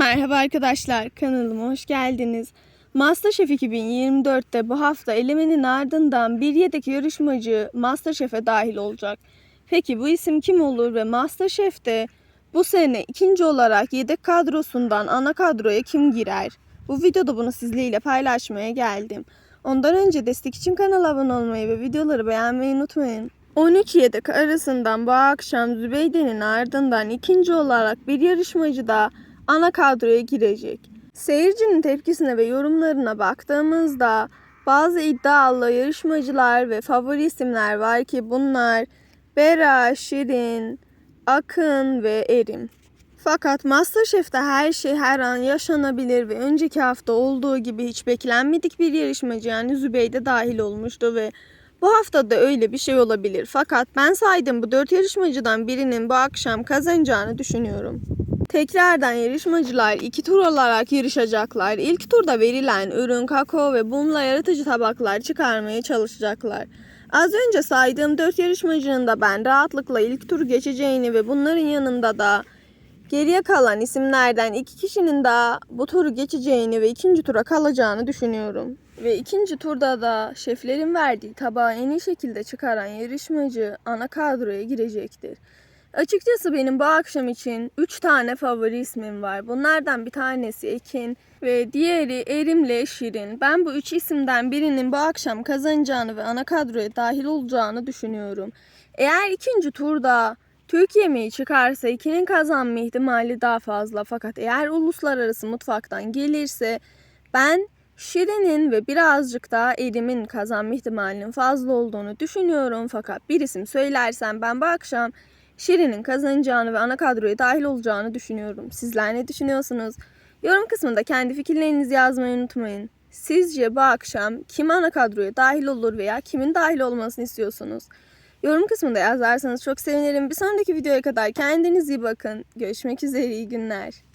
Merhaba arkadaşlar, kanalıma hoş geldiniz. Masterchef 2024'te bu hafta elemenin ardından bir yedek yarışmacı Masterchef'e dahil olacak. Peki bu isim kim olur ve Masterchef'te bu sene ikinci olarak yedek kadrosundan ana kadroya kim girer? Bu videoda bunu sizlerle paylaşmaya geldim. Ondan önce destek için kanala abone olmayı ve videoları beğenmeyi unutmayın. 13 yedek arasından bu akşam Zübeyde'nin ardından ikinci olarak bir yarışmacı da ana kadroya girecek. Seyircinin tepkisine ve yorumlarına baktığımızda bazı iddialı yarışmacılar ve favori isimler var ki bunlar Bera, Şirin, Akın ve Erim. Fakat Masterchef'te her şey her an yaşanabilir ve önceki hafta olduğu gibi hiç beklenmedik bir yarışmacı yani Zübeyde dahil olmuştu ve bu hafta da öyle bir şey olabilir. Fakat ben saydım bu dört yarışmacıdan birinin bu akşam kazanacağını düşünüyorum. Tekrardan yarışmacılar iki tur olarak yarışacaklar. İlk turda verilen ürün kakao ve bununla yaratıcı tabaklar çıkarmaya çalışacaklar. Az önce saydığım dört yarışmacının da ben rahatlıkla ilk tur geçeceğini ve bunların yanında da geriye kalan isimlerden iki kişinin daha bu turu geçeceğini ve ikinci tura kalacağını düşünüyorum. Ve ikinci turda da şeflerin verdiği tabağı en iyi şekilde çıkaran yarışmacı ana kadroya girecektir. Açıkçası benim bu akşam için 3 tane favori ismim var. Bunlardan bir tanesi Ekin ve diğeri Erim'le Şirin. Ben bu üç isimden birinin bu akşam kazanacağını ve ana kadroya dahil olacağını düşünüyorum. Eğer ikinci turda Türk yemeği çıkarsa ikinin kazanma ihtimali daha fazla. Fakat eğer uluslararası mutfaktan gelirse ben Şirin'in ve birazcık daha Erim'in kazanma ihtimalinin fazla olduğunu düşünüyorum. Fakat bir isim söylersem ben bu akşam Şirin'in kazanacağını ve ana kadroya dahil olacağını düşünüyorum. Sizler ne düşünüyorsunuz? Yorum kısmında kendi fikirlerinizi yazmayı unutmayın. Sizce bu akşam kim ana kadroya dahil olur veya kimin dahil olmasını istiyorsunuz? Yorum kısmında yazarsanız çok sevinirim. Bir sonraki videoya kadar kendinize iyi bakın. Görüşmek üzere iyi günler.